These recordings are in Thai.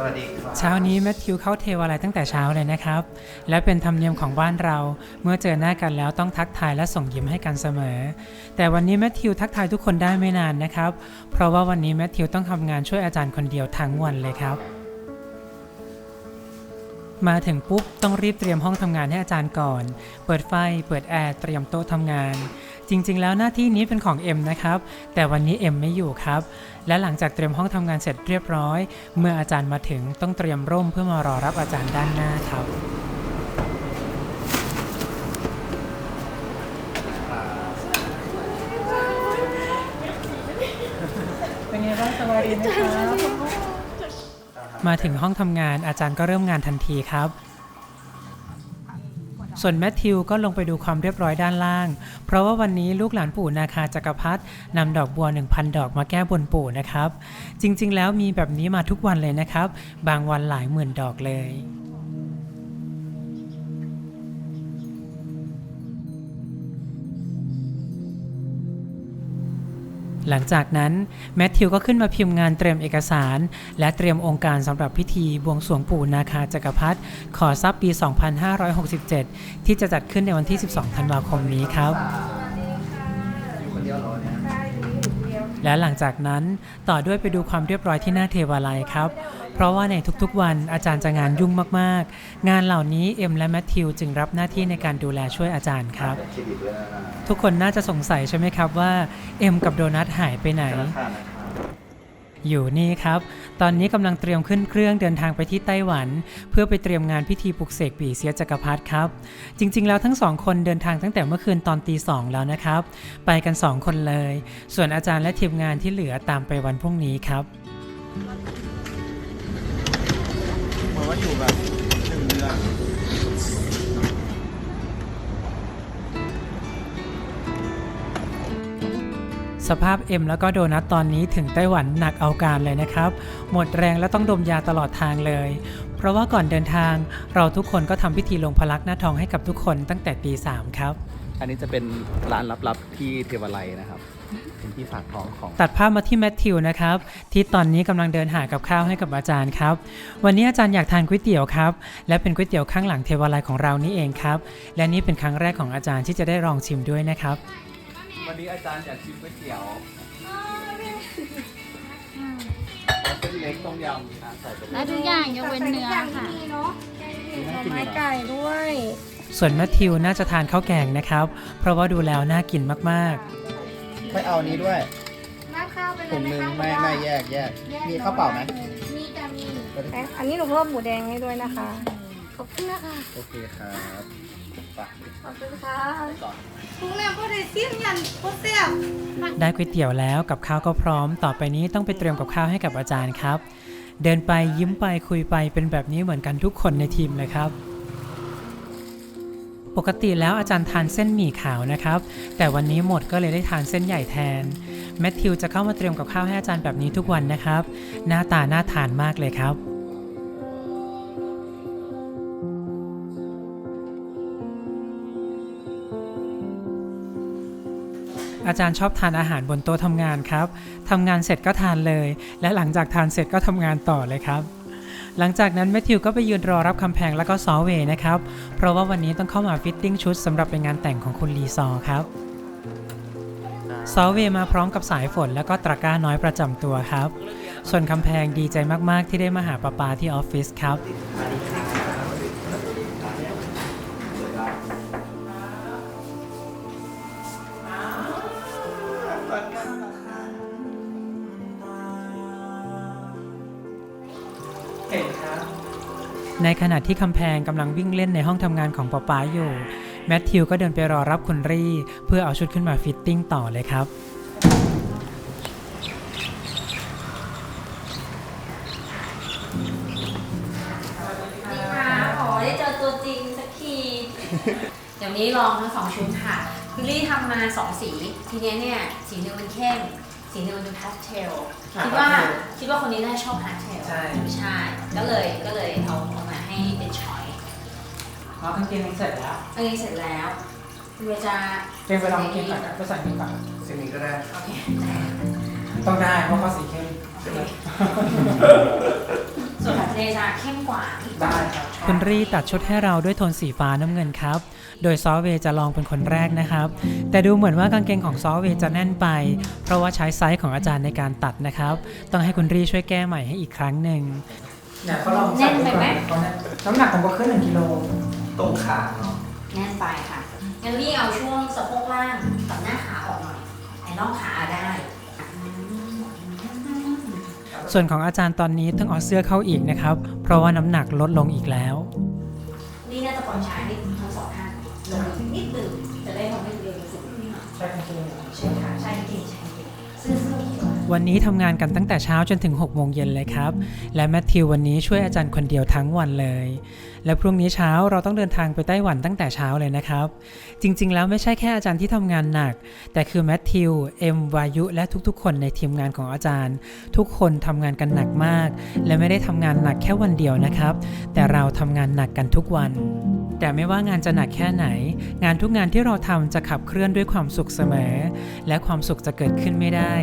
สวัสดีครับ เช้านี้แมทธิวเข้าเทวาลัยตั้งแต่เช้าเลยนะครับ และเป็นธรรมเนียมของบ้านเรา เมื่อเจอหน้ากันแล้วต้องทักทายและส่งยิ้มให้กันเสมอ แต่วันนี้แมทธิวทักทายทุกคนได้ไม่นานนะครับ เพราะว่าวันนี้แมทธิวต้องทำงานช่วยอาจารย์คนเดียวทั้งวันเลยครับ มาถึงปุ๊บต้องรีบเตรียมห้องทำงานให้อาจารย์ก่อน เปิดไฟ เปิดแอร์ เตรียมโต๊ะทำงาน จริง ๆ แล้วหน้าที่นี้เป็นของเอ็มนะครับ แต่วันนี้เอ็มไม่อยู่ครับ และหลังจากเตรียมห้องทำงานเสร็จเรียบร้อย เมื่ออาจารย์มาถึงต้องเตรียมร่มเพื่อมารอรับอาจารย์ด้านหน้าครับ เป็นไงบ้างสบายดีไหมครับ มาถึงห้องทำงานอาจารย์ก็เริ่มงานทันทีครับ ส่วนแมทธิวก็ลงไปดูความเรียบร้อยด้านล่าง เพราะว่าวันนี้ลูกหลานปู่นาคาจักรพรรดินำดอกบัว 1,000 ดอกมาแก้บนปู่นะครับ จริงๆ แล้วมีแบบนี้มาทุกวันเลยนะครับ บางวันหลายหมื่นดอกเลย หลังจากนั้นแมทธิวก็ขึ้นมาพิมพ์งานเตรียมเอกสาร และเตรียมองค์การสำหรับพิธีบวงสรวงปู่นาคาจักรพรรดิขอทรัพย์ปี 2567 ที่จะจัดขึ้นในวันที่ 12 ธันวาคมนี้ครับ อยู่คนเดียวเหรอเนี่ย และหลังจากนั้นต่อด้วยไปดูความเรียบร้อยที่หน้าเทวาลัยครับ เพราะว่าในทุกๆวันอาจารย์จะงานยุ่งมากๆ งานเหล่านี้เอ็มและแมทธิวจึงรับหน้าที่ในการดูแลช่วยอาจารย์ครับ ทุกคนน่าจะสงสัยใช่ไหมครับว่าเอ็มกับโดนัทหายไปไหน อยู่นี่ครับ ตอนนี้กำลังเตรียมขึ้นเครื่องเดินทางไปที่ไต้หวัน เพื่อไปเตรียมงานพิธีปลุกเสกปีเสียจักรพรรดิครับ จริง ๆ แล้วทั้งสองคนเดินทางตั้งแต่เมื่อคืนตอนตีสองแล้วนะครับ ไปกันสองคนเลย ส่วนอาจารย์และทีมงานที่เหลือตามไปวันพรุ่งนี้ครับเหมือนว่าอยู่แบบ สภาพเอ็มแล้วก็โดนัทตอนนี้ถึงไต้หวันหนักเอาการเลยนะครับ หมดแรงและต้องดมยาตลอดทางเลย เพราะว่าก่อนเดินทางเราทุกคนก็ทำพิธีลงพลักหน้าทองให้กับทุกคนตั้งแต่ตีสามครับ อันนี้จะเป็นร้านลับๆที่เทวาลัยนะครับเป็นที่ฝากท้องของ ตัดภาพมาที่แมทธิวนะครับ ที่ตอนนี้กำลังเดินหากับข้าวให้กับอาจารย์ครับ วันนี้อาจารย์อยากทานก๋วยเตี๋ยวครับ และเป็นก๋วยเตี๋ยวข้างหลังเทวาลัยของเรานี่เองครับ และนี่เป็นครั้งแรกของอาจารย์ที่จะได้ลองชิมด้วยนะครับ วันนี้อาจารย์อยากชิมก๋วยเตี๋ยวเส้นเล็กต้มยำอะใส่ไปเลและยทุกอย่างยกเว้นเนื้อค่ะน่ากินไม้เหรอไก่ด้วย ส่วนแมทธิวน่าจะทานข้าวแกงนะครับ เพราะว่าดูแล้วน่ากินมากไม่เอานี้ด้วยราดข้าวไปเลถุยงไหมหนึ่งคะไม่ไม่แยกแยกมีข้าวเปล่าไหมมีจะมีแต่อันนี้หนูเพิ่มหมูแดงให้ด้วยนะคะ ขอบคุณนะคะโอเคครับไปขอบคุณค่ะ ก่อน ทุกเนี่ยพอ ได้ซิมยันโคตรแซ่บได้ก๋วยเตี๋ยวแล้วกับข้าวก็พร้อม ต่อไปนี้ต้องไปเตรียมกับข้าวให้กับอาจารย์ครับ เดินไปยิ้มไปคุยไปเป็นแบบนี้เหมือนกันทุกคนในทีมเลยครับปกติแล้วอาจารย์ทานเส้นหมี่ขาวนะครับ แต่วันนี้หมดก็เลยได้ทานเส้นใหญ่แทนแมทธิวจะเข้ามาเตรียมกับข้าวให้อาจารย์แบบนี้ทุกวันนะครับ หน้าตาน่าทานมากเลยครับ อาจารย์ชอบทานอาหารบนโต๊ะทำงานครับทำงานเสร็จก็ทานเลย และหลังจากทานเสร็จก็ทำงานต่อเลยครับ หลังจากนั้นแมทธิวก็ไปยืนรอรับคำแพงแล้วก็ซอเวนะครับ เพราะว่าวันนี้ต้องเข้ามาฟิตติ้งชุดสำหรับเป็นงานแต่งของคุณลีซอครับซอเวมาพร้อมกับสายฝนแล้วก็ตะกร้าน้อยประจำตัวครับ ส่วนคำแพงดีใจมากๆที่ได้มาหาป้าปาที่ออฟฟิศครับ ในขณะที่คำแพงกำลังวิ่งเล่นในห้องทำงานของป๊าป๊าอยู่ แมทธิวก็เดินไปรอรับคุณรี่ เพื่อเอาชุดขึ้นมาฟิตติ้งต่อเลยครับค่ะขอได้เจอตัวจริงสักที เดี๋ยวนี้ลองทั้งสองชุดค่ะคือลี่ทำมาสองสี ทีเนี้ยเนี่ย สีหนึ่งมันเข้ม สีหนึ่งมันเป็นพาสเทลอ่าคิดว่า pastel คิดว่าคนนี้น่าจะชอบพาสเทลใช่ ใช่ก็เลยก็เลยเอาเอามาให้เป็นช้อยอ๋อกางเกงเสร็จแล้วอันนี้เสร็จแล้วคุณเวจะเป็นไปลองกินก่อนภาษาอังกฤษก่อนสิ่งนี้ก็ได้โอเค ต้องได้เพราะเขาสีเข้ม ส่วนพาสเทเดจะเข้มกว่าได้ครับคุณรีตัดชุดให้เราด้วยโทนสีฟ้าน้ำเงินครับ โดยซอฟต์เวย์จะลองเป็นคนแรกนะครับ แต่ดูเหมือนว่ากางเกงของซอฟต์เวย์จะแน่นไป เพราะว่าใช้ไซส์ของอาจารย์ในการตัดนะครับ ต้องให้คุณรีช่วยแก้ใหม่ให้อีกครั้งหนึ่งอยากเขาลองแน่นไปไหมน้ำหนักของก็ขึ้นหนึ่งกิโลตรงขาเนาะแน่นไปค่ะงั้นพี่เอาช่วงสะโพกล่างกับหน้าขาออกหน่อยไอ้น่องขาได้ ส่วนของอาจารย์ตอนนี้ต้องเอาเสื้อเข้าอีกนะครับ เพราะว่าน้ำหนักลดลงอีกแล้ว นี่น่าจะปล่อยช้านิดทั้งสองข้างลงนิดนึงจะได้ทำให้เร็วสุดขึ้นมาใช่กางเกงใช่ค่ะใช่จริงใช่ วันนี้ทำงานกันตั้งแต่เช้าจนถึง 6 โมงเย็นเลยครับ และแมทธิววันนี้ช่วยอาจารย์คนเดียวทั้งวันเลย และพรุ่งนี้เช้าเราต้องเดินทางไปไต้หวันตั้งแต่เช้าเลยนะครับ จริงๆ แล้วไม่ใช่แค่อาจารย์ที่ทำงานหนัก แต่คือแมทธิว เอ็ม วายุ และทุกๆ คนในทีมงานของอาจารย์ ทุกคนทำงานกันหนักมาก และไม่ได้ทำงานหนักแค่วันเดียวนะครับ แต่เราทำงานหนักกันทุกวัน แต่ไม่ว่างานจะหนักแค่ไหน งานทุกงานที่เราทำจะขับเคลื่อนด้วยความสุขเสมอ และความสุขจะเกิดขึ้นไม่ได้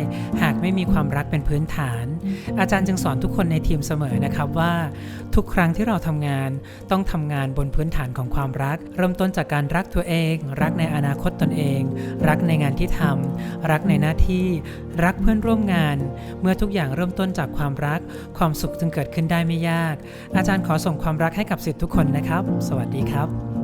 หากไม่มีความรักเป็นพื้นฐาน อาจารย์จึงสอนทุกคนในทีมเสมอนะครับว่า ทุกครั้งที่เราทำงานต้องทำงานบนพื้นฐานของความรัก เริ่มต้นจากการรักตัวเอง รักในอนาคตตนเอง รักในงานที่ทำรักในหน้าที่ รักเพื่อนร่วมงาน เมื่อทุกอย่างเริ่มต้นจากความรัก ความสุขจึงเกิดขึ้นได้ไม่ยาก อาจารย์ขอส่งความรักให้กับสิทธิ์ทุกคนนะครับ สวัสดีครับ